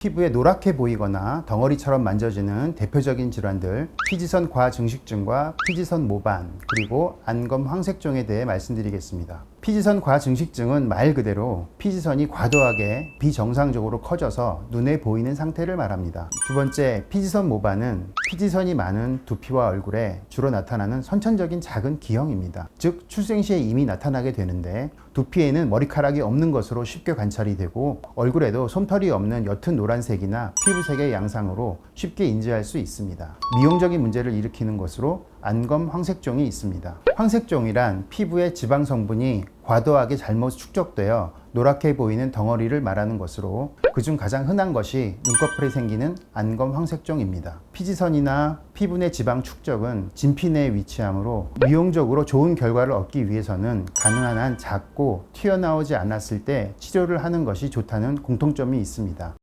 피부에 노랗게 보이거나 덩어리처럼 만져지는 대표적인 질환들 피지선 과증식증과 피지선 모반 그리고 안검 황색종에 대해 말씀드리겠습니다. 피지선 과증식증은 말 그대로 피지선이 과도하게 비정상적으로 커져서 눈에 보이는 상태를 말합니다. 두 번째, 피지선 모반은 피지선이 많은 두피와 얼굴에 주로 나타나는 선천적인 작은 기형입니다. 즉 출생 시에 이미 나타나게 되는데 두피에는 머리카락이 없는 것으로 쉽게 관찰이 되고 얼굴에도 솜털이 없는 옅은 노란색이나 피부색의 양상으로 쉽게 인지할 수 있습니다. 미용적인 문제를 일으키는 것으로 안검 황색종이 있습니다. 황색종이란 피부의 지방 성분이 과도하게 잘못 축적되어 노랗게 보이는 덩어리를 말하는 것으로 그중 가장 흔한 것이 눈꺼풀에 생기는 안검 황색종입니다. 피지선이나 피부 내 지방 축적은 진피 내에 위치하므로 미용적으로 좋은 결과를 얻기 위해서는 가능한 한 작고 튀어나오지 않았을 때 치료를 하는 것이 좋다는 공통점이 있습니다.